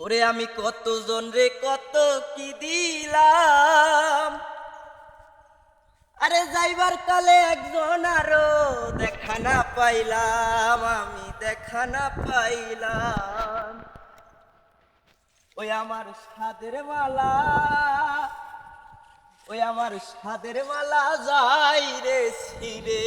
ওরে আমি কতজন রে, কত কি দিলাম? আরে যাইবার কালে একজন আরও দেখা না পাইলাম, আমি দেখা না পাইলাম। ওই আমার সাদের মালা, ওই আমার সাদের মালা যাই রে ছিরে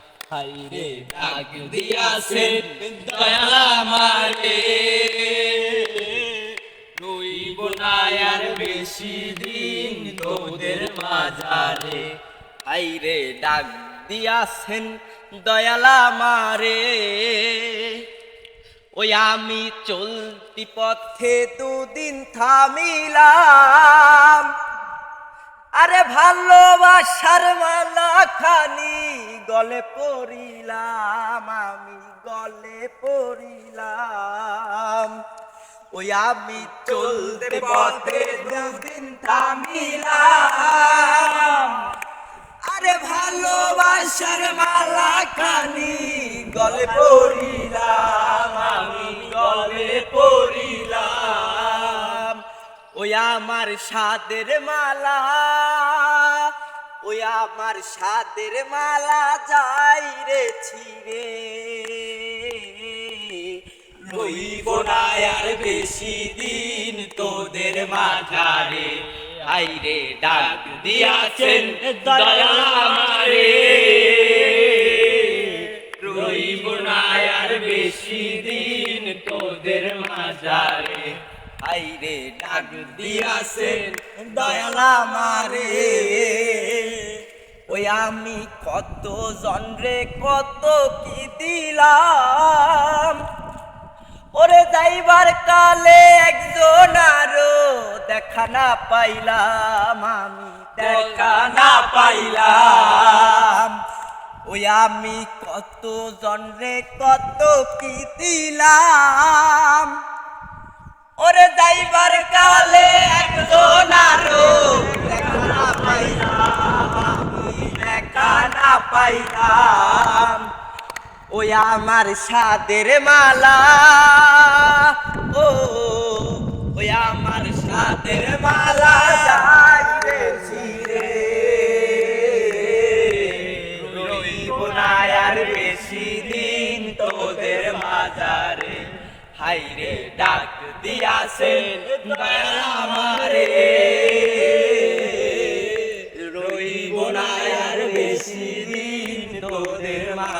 হাইরে ডাক দিয়াছেন দয়ালা মারে রইব না আর বেশি দিন তোদের মাজারে হাইরে ডাক দিয়াছেন দয়ালা মারে ওই আমি চলতি পথে দুদিন থামিলাম। আরে ভালোবাসার মালা খানি গলে পড়িলাম, আমি গলে পড়িলাম। ওই আমি চলতে পথে দুদিন থামিলাম। আরে ভালোবাসার মালা খানি গলে পড়িলাম, আমি গলে পড়িলাম। ওই আমার সাদের মালা ওই আমার সাদের মালা যাই রে ছিড়ে। রইব না আর বেশি দিন তোদের মাঝারে। আইরে ডাক দিয়াছেন দয়ালা মারে রইব না আর বেশি দিন তোদের মাঝারে। আইরে ডাক দিয়াছেন দয়ালা মারে আমি কত জনরে কত কি দিলাম? ওরে যাইবার কালে একজন আরও দেখা না পাইলাম, আমি দেখা না পাইলাম। ওই আমি কত জনরে কত কি দিলাম? ওরে যাইবার কালে একজন আরও আমার সাদের মালা ও, ওই আমার সাদের মালা যাই রে ছিঁড়ে। রইব না আর বেশি দিন তোদের মাঝারে হাইরে ডাক দয়ালা